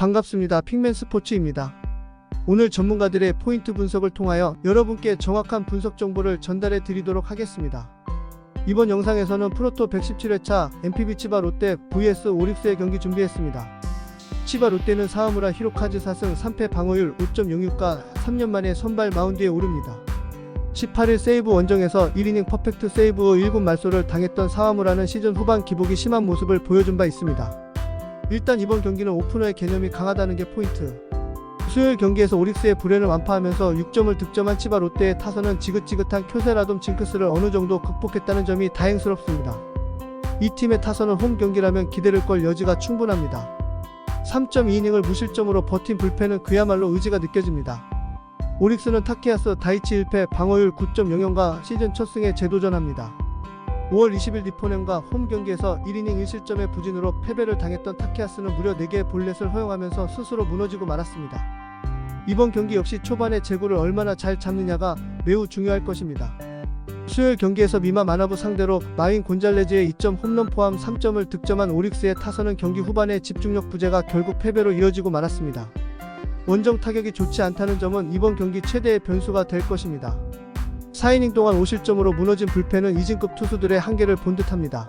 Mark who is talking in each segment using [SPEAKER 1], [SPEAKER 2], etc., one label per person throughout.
[SPEAKER 1] 반갑습니다. 핑맨 스포츠입니다. 오늘 전문가들의 포인트 분석을 통하여 여러분께 정확한 분석 정보를 전달해 드리도록 하겠습니다. 이번 영상에서는 프로토 117회차 MPB 치바 롯데 vs 오립스의 경기 준비했습니다. 치바 롯데는 사하무라 히로카즈 4승 3패 방어율 5.06과 3년 만에 선발 마운드에 오릅니다. 18일 세이브 원정에서 1이닝 퍼펙트 세이브 후 1군 말소를 당했던 사하무라는 시즌 후반 기복이 심한 모습을 보여준 바 있습니다. 일단 이번 경기는 오프너의 개념이 강하다는 게 포인트. 수요일 경기에서 오릭스의 불행을 완파하면서 6점을 득점한 치바 롯데의 타선은 지긋지긋한 쿄세라돔 징크스를 어느 정도 극복했다는 점이 다행스럽습니다. 이 팀의 타선은 홈 경기라면 기대를 걸 여지가 충분합니다. 3.2이닝을 무실점으로 버틴 불펜은 그야말로 의지가 느껴집니다. 오릭스는 타케아스 다이치 1패 방어율 9.00과 시즌 첫 승에 재도전합니다. 5월 20일 리포넨과 홈 경기에서 1이닝 1실점의 부진으로 패배를 당했던 타케아스는 무려 4개의 볼넷을 허용하면서 스스로 무너지고 말았습니다. 이번 경기 역시 초반에 제구를 얼마나 잘 잡느냐가 매우 중요할 것입니다. 수요일 경기에서 미마 마나부 상대로 마인 곤잘레즈의 2점 홈런 포함 3점을 득점한 오릭스의 타선은 경기 후반에 집중력 부재가 결국 패배로 이어지고 말았습니다. 원정 타격이 좋지 않다는 점은 이번 경기 최대의 변수가 될 것입니다. 4이닝 동안 5실점으로 무너진 불펜은 이진급 투수들의 한계를 본 듯합니다.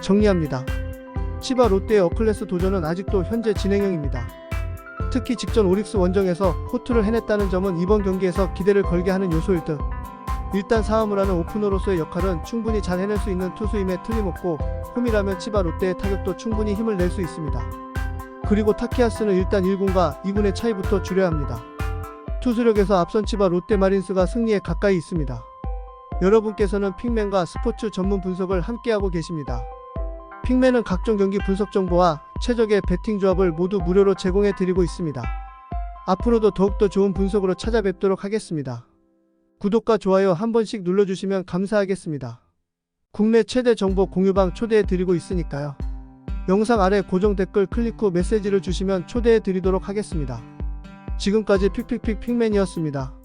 [SPEAKER 1] 정리합니다. 치바 롯데의 어클래스 도전은 아직도 현재 진행형입니다. 특히 직전 오릭스 원정에서 호투를 해냈다는 점은 이번 경기에서 기대를 걸게 하는 요소일 듯. 일단 사하무라는 오프너로서의 역할은 충분히 잘 해낼 수 있는 투수임에 틀림없고 홈이라면 치바 롯데의 타격도 충분히 힘을 낼 수 있습니다. 그리고 타키아스는 일단 1군과 2군의 차이부터 줄여야 합니다. 투수력에서 앞선 치바 롯데마린스가 승리에 가까이 있습니다. 여러분께서는 핑맨과 스포츠 전문 분석을 함께하고 계십니다. 핑맨은 각종 경기 분석 정보와 최적의 배팅 조합을 모두 무료로 제공해 드리고 있습니다. 앞으로도 더욱더 좋은 분석으로 찾아뵙도록 하겠습니다. 구독과 좋아요 한 번씩 눌러주시면 감사하겠습니다. 국내 최대 정보 공유방 초대해 드리고 있으니까요. 영상 아래 고정 댓글 클릭 후 메시지를 주시면 초대해 드리도록 하겠습니다. 지금까지 픽픽픽 픽맨이었습니다.